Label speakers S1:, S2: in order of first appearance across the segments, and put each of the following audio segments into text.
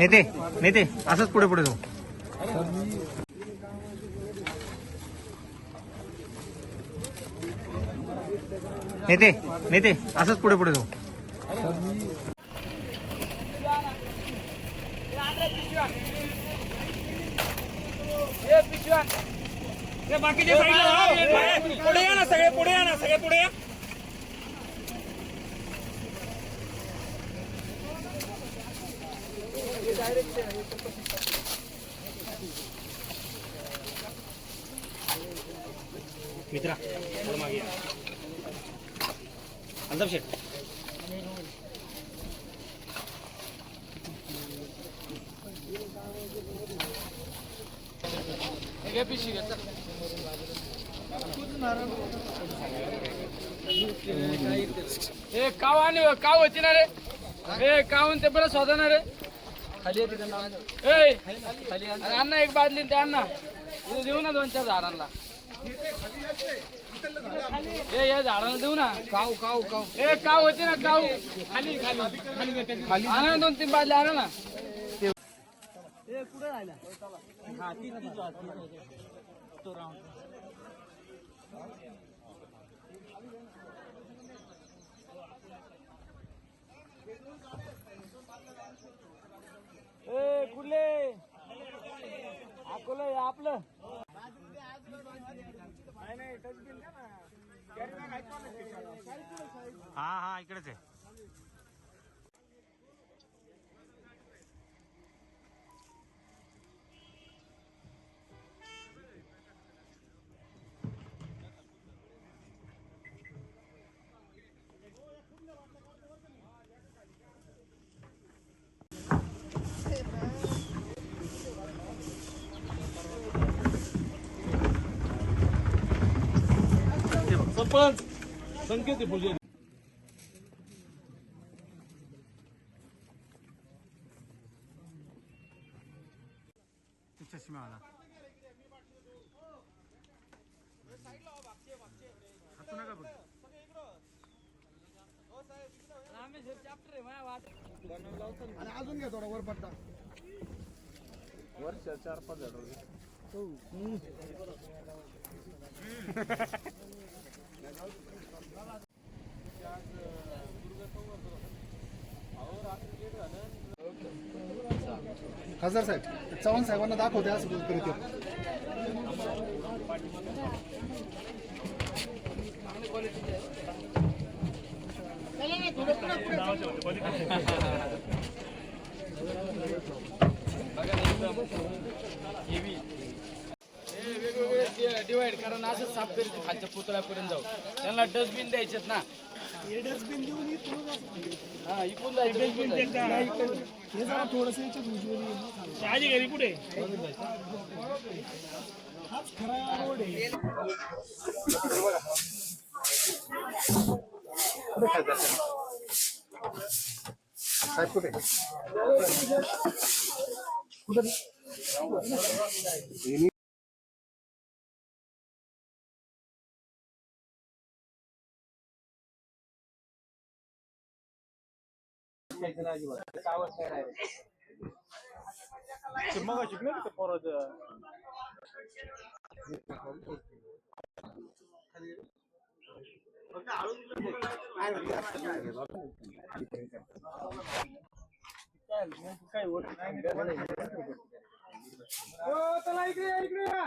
S1: नेते नेते असंच पुढे पुढे जाऊ. नेते नेते असंच पुढे पुढे जाऊ.
S2: बाकीचे पुढे या ना सगळे पुढे या ना सगळे पुढे या. मित्रा मागे. या. अल्ताफ शेठ
S3: ए काव आणि हो, काव होती ना रे? ए कावून ते बरं स्वतः ना रे? अण्णा एक बादली ते अण्णा. देऊ ना दोन चार झाडांना. ए या झाडाला देऊ ना. काव काव काव ए काव होती ना काव खाली खाली. खाली. आणा ना दोन तीन बादली आणा ना. ए कुठले? अकोला आपलं.
S1: हा हा इकडेच आहे.
S2: सरपंच संकेत आहे पूजे
S1: चष्मा आला हातू नका बघ.
S3: चॅप्टर आहे माझ्या वाट
S4: आणि अजून घ्या थोडा वर पट्टा. खासदार साहेब चव्हाण साहेबांना दाखवते असं करीत
S3: वेगवेगळे डिवाइड करा ना असं साफ करीत खालच्या पुतळ्यापर्यंत जाऊ त्यांना डस्टबिन द्यायचेत ना. हा इकून जायचं इकून जायचं.
S4: हे जरा थोडंसं याच्यात उजवली
S2: शहाजी घरी कुठे?
S4: हाच खरा रोड आहे.
S2: मग शिकणार ते पोराच काय होत
S3: नाही त्याला इकडे इकडे या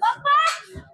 S3: Papa!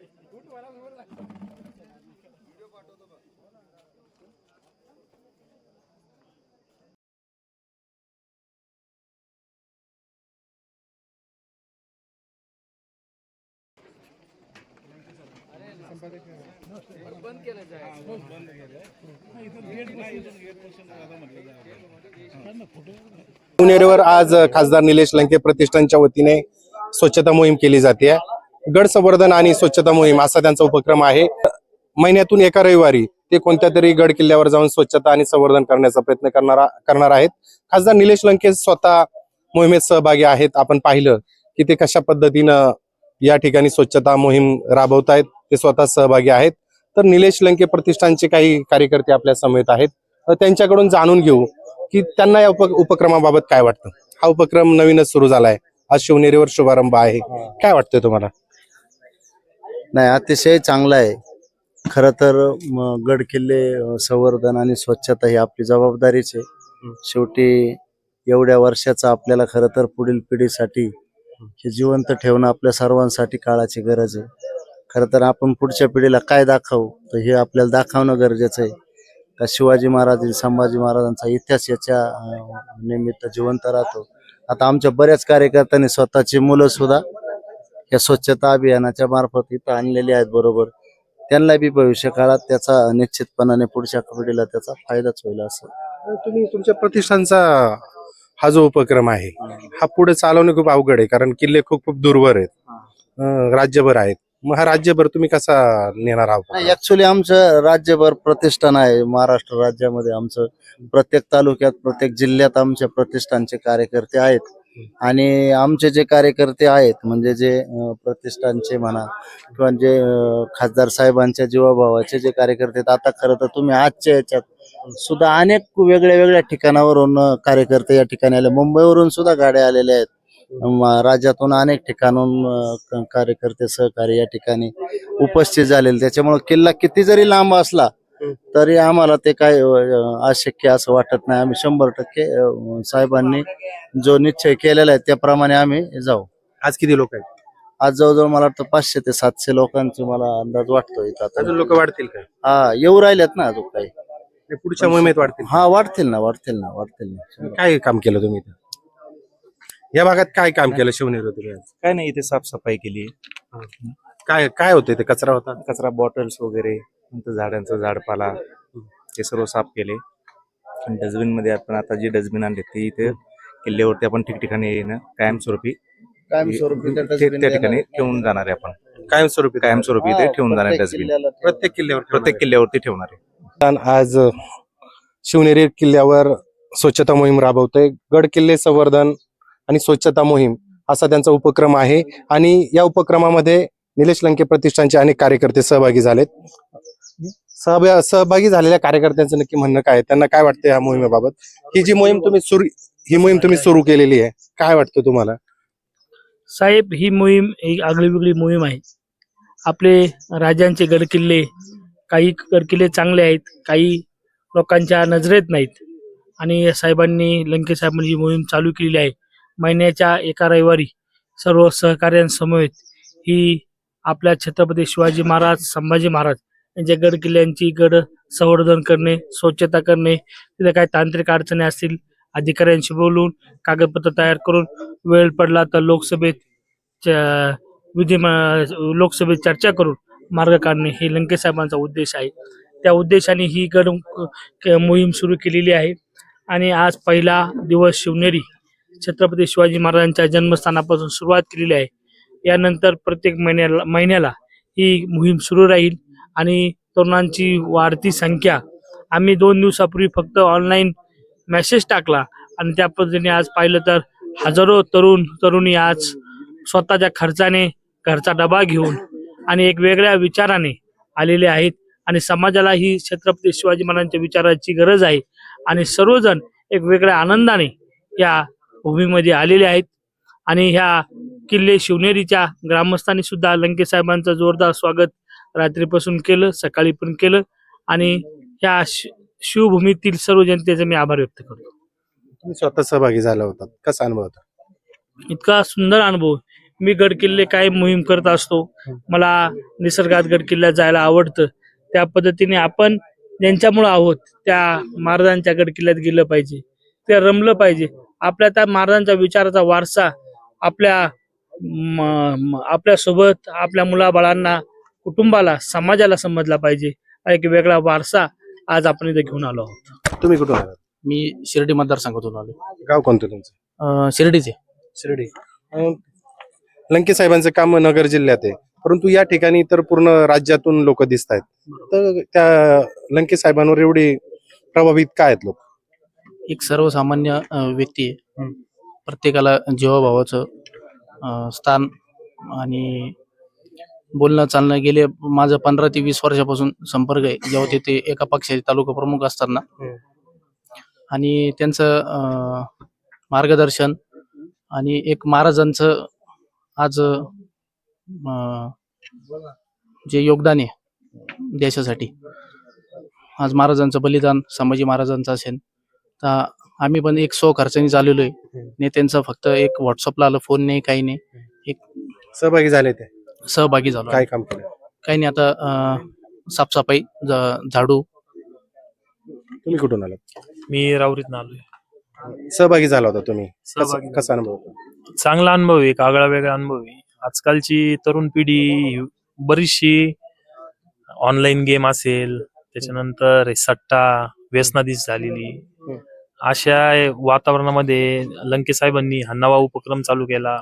S3: बंद केलं जाय
S5: पुणेरीवर आज खासदार निलेश लंके प्रतिष्ठानच्या वतीने स्वच्छता मोहीम केली जाते. गड संवर्धन आणि स्वच्छता मोहीम असा त्यांचा उपक्रम आहे. महिन्यातून एका रविवारी ते कोणत्या तरी गड किल्ल्यावर जाऊन स्वच्छता आणि संवर्धन करण्याचा प्रयत्न करणारा करणार आहेत. खासदार निलेश लंके स्वतः मोहिमेत सहभागी आहेत. आपण पाहिलं की ते कशा पद्धतीनं या ठिकाणी स्वच्छता मोहीम राबवतायत ते स्वतः सहभागी आहेत. तर निलेश लंके प्रतिष्ठानचे काही कार्यकर्ते आपल्या समेत आहेत. त्यांच्याकडून जाणून घेऊ की त्यांना या उप उपक्रमाबाबत काय वाटतं? हा उपक्रम नवीनच सुरू झालाय. आज शिवनेरीवर शुभारंभ आहे. काय वाटतंय तुम्हाला?
S6: नाही अतिशय चांगला आहे. खर तर गड किल्ले संवर्धन आणि स्वच्छता ही आपली जबाबदारीच आहे. शेवटी एवढ्या वर्षाचा आपल्याला खर तर पुढील पिढीसाठी हे जिवंत ठेवणं आपल्या सर्वांसाठी काळाची गरज आहे. खर तर आपण पुढच्या पिढीला काय दाखवू? तर हे आपल्याला दाखवणं गरजेचं आहे. का शिवाजी महाराज संभाजी महाराजांचा इतिहास याच्या निमित्त जिवंत राहतो. आता आमच्या बऱ्याच कार्यकर्त्यांनी स्वतःची मुलं सुद्धा या स्वच्छता अभियानाच्या मार्फत इथं आणलेली आहेत बरोबर. त्यांना बी भविष्य काळात त्याचा निश्चितपणाने पुढच्या पिढीला त्याचा फायदाच होईल असं.
S5: तुम्ही तुमच्या प्रतिष्ठानचा हा जो उपक्रम आहे हा पुढे चालवणे खूप अवघड आहे कारण किल्ले खूप खूप दूरवर आहेत. राज्यभर आहेत. मग हा राज्यभर तुम्ही कसा नेणार आहोत?
S6: ऍक्च्युली आमचं राज्यभर प्रतिष्ठान आहे. महाराष्ट्र राज्यामध्ये आमचं प्रत्येक तालुक्यात प्रत्येक जिल्ह्यात आमच्या प्रतिष्ठानचे कार्यकर्ते आहेत. आणि आमचे जे कार्यकर्ते आहेत म्हणजे जे प्रतिष्ठानचे म्हणा किंवा जे खासदार साहेबांच्या जीवाभावाचे जे कार्यकर्ते आहेत आता खरं तर तुम्ही आजच्या याच्यात सुद्धा अनेक वेगळ्या वेगळ्या ठिकाणावरून कार्यकर्ते या ठिकाणी आले. मुंबईवरून सुद्धा गाड्या आलेल्या आहेत. राज्यातून अनेक ठिकाणून कार्यकर्ते सहकारी या ठिकाणी उपस्थित झालेले. त्याच्यामुळे किल्ला किती जरी लांब असला तरी आम्हाला ते काय अशक्य असं वाटत नाही. आम्ही शंभर टक्के साहेबांनी जो निश्चय केलेला आहे त्याप्रमाणे आम्ही जाऊ.
S5: आज किती लोक आहेत?
S6: आज जवळजवळ मला वाटतं पाचशे ते सातशे लोकांचे मला अंदाज वाटतो इथं
S5: लोक वाढतील का?
S6: हा येऊ राहिलेत ना अजून काही.
S5: पुढच्या मोहिमेत वाढतील.
S6: हा वाढतील ना वाढतील ना वाढतील ना.
S5: काय काम केलं तुम्ही या भागात काय काम केलं शिवनेरी तुम्ही आज?
S7: काय नाही इथे साफसफाई केली.
S5: काय काय होते ते कचरा होता?
S7: कचरा बॉटल्स वगैरे नंतर झाडांचं झाडपाला ते सर्व साफ केले. आणि डस्टबिनमध्ये आपण आता जे डस्टबिन आणले ते इथे किल्ल्यावरती आपण ठिकठिकाणी कायमस्वरूपी.
S6: कायमस्वरूपी त्या
S7: ठिकाणी. ठेवून जाणार आहे आपण.
S5: कायमस्वरूपी?
S7: कायमस्वरूपी इथे
S6: हा,
S7: ठेवून जाणार डस्टबिन.
S5: प्रत्येक किल्ल्यावर
S7: प्रत्येक किल्ल्यावरती ठेवणार आहे.
S5: आज शिवनेरी किल्ल्यावर स्वच्छता मोहीम राबवतोय. गड किल्ले संवर्धन आणि स्वच्छता मोहीम असा त्यांचा उपक्रम आहे. आणि या उपक्रमामध्ये निलेश लंके प्रतिष्ठानचे अनेक कार्यकर्ते सहभागी झालेत. सहभा सहभागी झालेल्या कार्यकर्त्यांचं नक्की म्हणणं काय त्यांना काय वाटतं या मोहिमेबाबत? ही जी मोहीम तुम्ही सुरू ही मोहीम तुम्ही सुरू केलेली आहे काय वाटतं तुम्हाला?
S8: साहेब ही मोहीम एक आगळीवेगळी मोहीम आहे. आपले राजांचे गडकिल्ले काही गडकिल्ले चांगले आहेत काही लोकांच्या नजरेत नाहीत. आणि साहेबांनी लंके साहेबांनी ही मोहीम चालू केलेली आहे. महिन्याच्या एका रविवारी सर्व सहकार्यांसमवेत ही आपल्या छत्रपती शिवाजी महाराज संभाजी महाराज यांच्या गड किल्ल्यांची गड संवर्धन करणे स्वच्छता करणे तिथे काही तांत्रिक अडचणी असतील अधिकाऱ्यांशी बोलून कागदपत्र तयार करून वेळ पडला तर लोकसभेत च- विधी लोकसभेत चर्चा करून मार्ग काढणे हे लंके साहेबांचा उद्देश आहे. त्या उद्देशाने ही गड मोहीम सुरू केलेली आहे. आणि आज पहिला दिवस शिवनेरी छत्रपती शिवाजी महाराजांच्या जन्मस्थानापासून सुरुवात केलेली आहे. यानंतर प्रत्येक महिन्याला महिन्याला ही मोहीम सुरू राहील आणि तरुणांची वाढती संख्या. आम्ही दोन दिवसापूर्वी फक्त ऑनलाईन मेसेज टाकला आणि त्या पद्धतीने आज पाहिलं तर हजारो तरुण तरुणी आज स्वतःच्या खर्चाने घरचा डबा घेऊन आणि एक वेगळ्या विचाराने आलेले आहेत आणि समाजाला ही छत्रपती शिवाजी महाराजांच्या विचाराची गरज आहे आणि सर्वजण एक वेगळ्या आनंदाने या भूमीमध्ये आलेले आहेत. आणि ह्या किल्ले शिवनेरीच्या ग्रामस्थांनी सुद्धा लंके साहेबांचं जोरदार स्वागत रात्रीपासून केलं सकाळी पण केलं. आणि या शि- शिवभूमीतील सर्व जनतेचे मी आभार व्यक्त करतो.
S5: तुम्ही स्वतः सहभागी झाला होता. कसा अनुभव होता?
S8: इतका सुंदर अनुभव. मी गड किल्ले काय मोहीम करत असतो मला निसर्गात गड किल्ल्यात जायला आवडतं. त्या पद्धतीने आपण ज्यांच्यामुळे आहोत त्या महाराजांच्या गड किल्ल्यात गेलं पाहिजे. ते रमलं पाहिजे. आपल्या त्या महाराजांच्या विचाराचा वारसा आपल्या म- आपल्यासोबत आपल्या मुलाबाळांना कुटुंबाला समाजाला समजला पाहिजे. एक वेगळा वारसा आज आपण इथे घेऊन आलो आहोत.
S5: तुम्ही कुठून आलात?
S9: मी शिर्डी मतदारसंघातून आलो.
S5: गाव कोणतं तुमचं?
S9: अं, शिर्डीचे.
S5: शिर्डी. अं, लंके साहेबांचं काम नगर जिल्ह्यात आहे. परंतु या ठिकाणी तर पूर्ण राज्यातून लोक दिसत आहेत तर त्या लंके साहेबांवर एवढी प्रभावित काय आहेत लोक?
S9: एक सर्वसामान्य व्यक्ती आहे. प्रत्येकाला जीवाभावाचं स्थान आणि बोलणं चालणं गेले माझं पंधरा ते वीस वर्षापासून संपर्क आहे. जेव्हा ते- ते एका पक्षाचे तालुका प्रमुख असताना. आणि त्यांचं मार्गदर्शन आणि एक महाराजांचं आज जे योगदान आहे देशासाठी. आज महाराजांचं बलिदान संभाजी महाराजांचं असेल. तर आम्ही पण एक सो खर्चाने चाललेलो आहे. नेत्यांचं फक्त एक व्हॉट्सअपला आलं फोन नाही काही नाही. एक
S5: सहभागी झाले ते?
S9: सहभागी झालो
S5: काय काम केलं?
S9: काही नाही आता अं, साफसफाई ज- झाडू.
S5: तुम्ही कुठून आलात?
S10: मी राऊरीत आलोय.
S5: सहभागी झाला होता तुम्ही. कसा
S10: सहभागी.
S5: कसा अनुभव होता?
S10: चांगला अनुभव आहे एक आगळा वेगळा अनुभव आहे. आजकालची तरुण पिढी ही बरीचशी ऑनलाईन गेम असेल त्याच्यानंतर हे सट्टा व्यसनाधीश झालेली. अशा वातावरणामध्ये लंके साहेबांनी हा नवा उपक्रम चालू केला.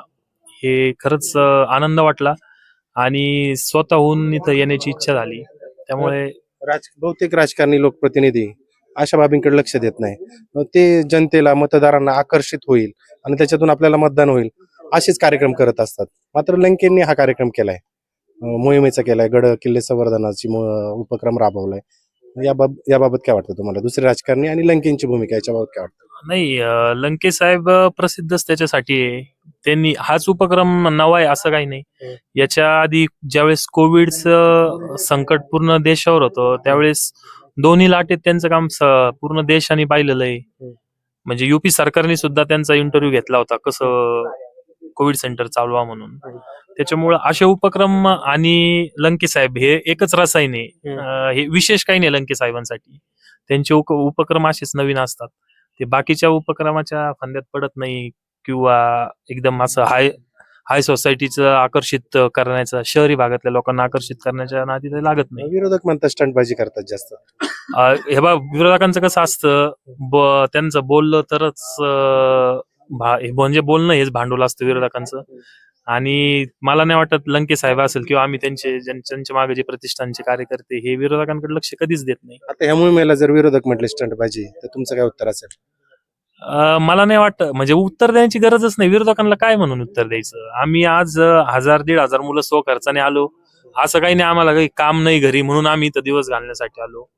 S10: हे खरंच आनंद वाटला आणि स्वतःहून इथं येण्याची इच्छा झाली. त्यामुळे
S5: राज बहुतेक राजकारणी लोकप्रतिनिधी अशा बाबींकडे लक्ष देत नाही. मग ते जनतेला मतदारांना आकर्षित होईल आणि त्याच्यातून आपल्याला मतदान होईल असेच कार्यक्रम करत असतात. मात्र लंकेंनी हा कार्यक्रम केलाय. मोहिमेचा केलाय. गड किल्ले संवर्धनाची उपक्रम राबवलाय. याबाब याबाबत काय वाटतं तुम्हाला? दुसरे राजकारणी आणि लंकेंची भूमिका याच्याबाबत काय वाटतं?
S10: नाही लंके साहेब प्रसिद्धच त्याच्यासाठी आहे. त्यांनी हाच उपक्रम नवा आहे असं काही नाही. याच्या आधी ज्यावेळेस कोविडचं संकट पूर्ण देशावर होतं त्यावेळेस दोन्ही लाटेत त्यांचं काम पूर्ण देशाने पाहिलेलं आहे. म्हणजे युपी सरकारने सुद्धा त्यांचा इंटरव्ह्यू घेतला होता. कसं कोविड सेंटर चालवा म्हणून. त्याच्यामुळं असे उपक्रम आणि लंके साहेब हे एकच रसायन आहे. हे विशेष काही नाही लंके साहेबांसाठी. त्यांचे उपक्रम असेच नवीन असतात. ते बाकीच्या उपक्रमाच्या फंद्यात पडत नाही किंवा एकदम असं हाय हाय सोसायटीचं आकर्षित करण्याचा शहरी भागातल्या लोकांना आकर्षित करण्याच्या नादी ते लागत नाही.
S5: विरोधक म्हणतात स्टंटबाजी करतात जास्त.
S10: हे बा विरोधकांचं कसं असतं त्यांचं बोललं तरच भा- हे म्हणजे बोलणं हेच भांडवल असतं विरोधकांचं. आणि मला नाही वाटत लंके साहेब असेल किंवा आम्ही त्यांचे ज्यां- त्यांच्या मागे जे प्रतिष्ठानचे कार्यकर्ते हे विरोधकांकडे लक्ष कधीच देत नाही.
S5: आता ह्या मोहिमेला जर विरोधक म्हटले स्टंटबाजी तर तुमचं काय उत्तर असेल?
S10: मला नाही वाटत. म्हणजे उत्तर देण्याची गरजच नाही. विरोधकांना काय म्हणून उत्तर द्यायचं? आम्ही आज हजार दीड हजार मुलं स्व खर्चाने आलो. असं काही नाही आम्हाला काही काम नाही घरी म्हणून आम्ही इथं दिवस घालण्यासाठी आलो.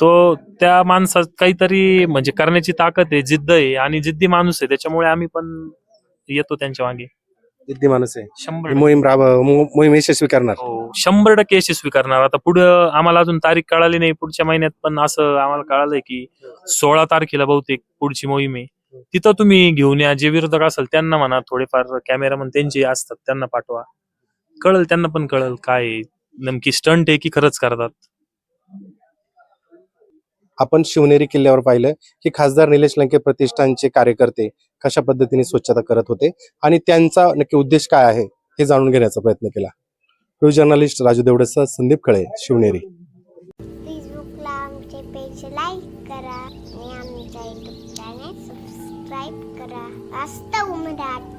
S10: तो त्या माणसात काहीतरी म्हणजे करण्याची ताकद आहे जिद्द आहे आणि जिद्दी माणूस आहे त्याच्यामुळे आम्ही पण येतो त्यांच्या मागे.
S5: जिद्दी माणूस आहे.
S10: शंभर
S5: ही मोहीम राब मो- मोहीम यशस्वी करणार.
S10: हो शंभर टक्के यशस्वी करणार. आता पुढं आम्हाला अजून तारीख कळाली नाही पुढच्या महिन्यात पण असं आम्हाला कळालंय की सोळा तारखेला बहुतेक पुढची मोहीम आहे. तिथं तुम्ही घेऊन या. जे विरोधक असेल त्यांना म्हणा थोडेफार कॅमेरामन त्यांचे असतात त्यांना पाठवा. कळल त्यांना पण कळल काय आहे. नेमकी स्टंट आहे की खरंच करतात?
S5: आपण शिवनेरी किल्ल्यावर पाहिलं की खासदार निलेश लंके प्रतिष्ठानचे कार्यकर्ते कशा पद्धतीने स्वच्छता करत होते आणि त्यांचा नक्की उद्देश काय आहे हे जाणून घेण्याचा प्रयत्न केला. न्यूज जर्नलिस्ट राजू देवडस संदीप खळे शिवनेरी. करा करा.